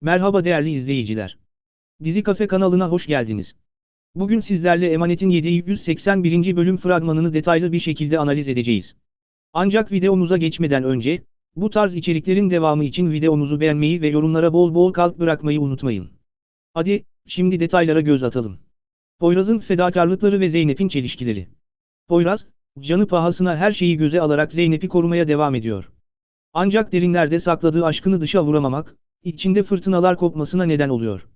Merhaba değerli izleyiciler. Dizi Kafe kanalına hoş geldiniz. Bugün sizlerle Emanet'in 781. bölüm fragmanını detaylı bir şekilde analiz edeceğiz. Ancak videomuza geçmeden önce, bu tarz içeriklerin devamı için videomuzu beğenmeyi ve yorumlara bol bol kalp bırakmayı unutmayın. Hadi, şimdi detaylara göz atalım. Poyraz'ın fedakarlıkları ve Zeynep'in çelişkileri. Poyraz, canı pahasına her şeyi göze alarak Zeynep'i korumaya devam ediyor. Ancak derinlerde sakladığı aşkını dışa vuramamak, içinde fırtınalar kopmasına neden oluyor.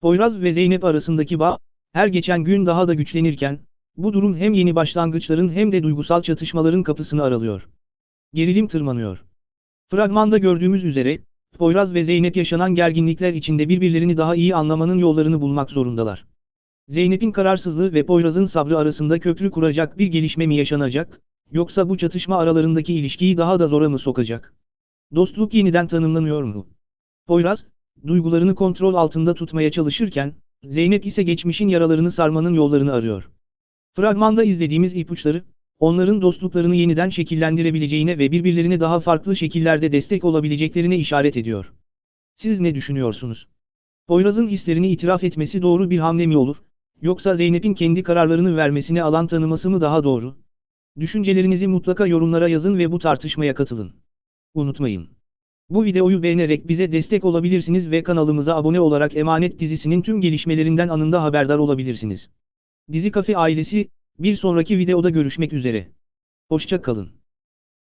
Poyraz ve Zeynep arasındaki bağ, her geçen gün daha da güçlenirken, bu durum hem yeni başlangıçların hem de duygusal çatışmaların kapısını aralıyor. Gerilim tırmanıyor. Fragmanda gördüğümüz üzere, Poyraz ve Zeynep yaşanan gerginlikler içinde birbirlerini daha iyi anlamanın yollarını bulmak zorundalar. Zeynep'in kararsızlığı ve Poyraz'ın sabrı arasında köprü kuracak bir gelişme mi yaşanacak, yoksa bu çatışma aralarındaki ilişkiyi daha da zora mı sokacak? Dostluk yeniden tanımlanıyor mu? Poyraz, duygularını kontrol altında tutmaya çalışırken, Zeynep ise geçmişin yaralarını sarmanın yollarını arıyor. Fragmanda izlediğimiz ipuçları, onların dostluklarını yeniden şekillendirebileceğine ve birbirlerine daha farklı şekillerde destek olabileceklerine işaret ediyor. Siz ne düşünüyorsunuz? Poyraz'ın hislerini itiraf etmesi doğru bir hamle mi olur, yoksa Zeynep'in kendi kararlarını vermesine alan tanıması mı daha doğru? Düşüncelerinizi mutlaka yorumlara yazın ve bu tartışmaya katılın. Unutmayın. Bu videoyu beğenerek bize destek olabilirsiniz ve kanalımıza abone olarak Emanet dizisinin tüm gelişmelerinden anında haberdar olabilirsiniz. Dizi Kafe ailesi, bir sonraki videoda görüşmek üzere. Hoşça kalın.